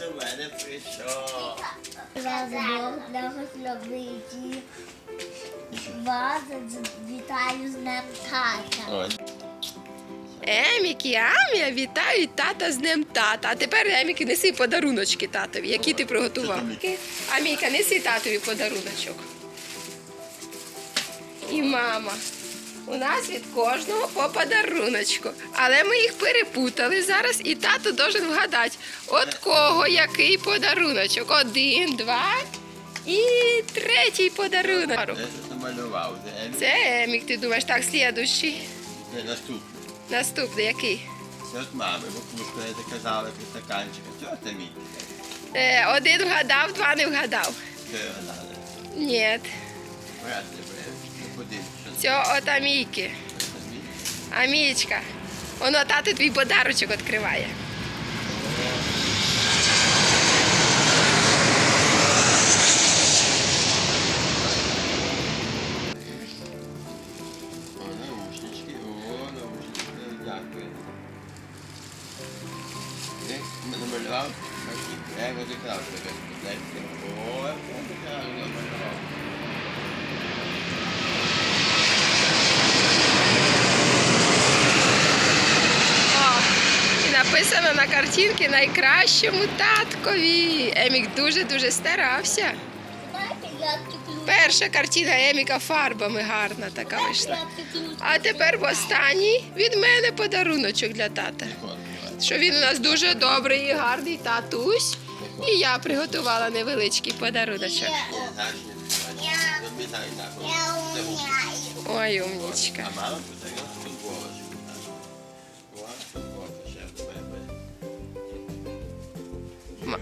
до мене прийшов. Бог вас. Вітаю з Днем тата. Емік і Амія вітають тата з днем тата. А тепер Емік, неси подаруночки татові, які ти приготував. Амійка, неси татові подаруночок. І мама. У нас від кожного по подаруночку. Але ми їх перепутали зараз, і тато должен вгадати, от кого який подаруночок. Один, два і третій подарунок. Я намалював. Це Емік, ти думаєш, так, слідущий. Це наступне. Наступний який? Це от мами, бабушка не доказала про стаканчика. Це от мій. Е, один вгадав, два не вгадав. Це. Ні. Це от Амійки. Амічка. Воно тато твій подарочок відкриває. Намалював? Я його закрав тебе. Знаєте, О, я закрав, намалював. О, і написано на картинці найкращому таткові. Емік дуже-дуже старався. Перша картина Еміка фарбами гарна така вийшла. А тепер в останній від мене подаруночок для тата. Що він у нас дуже добрий і гарний татусь. І я приготувала невеличкий подаруночок. Я знаю, Ма-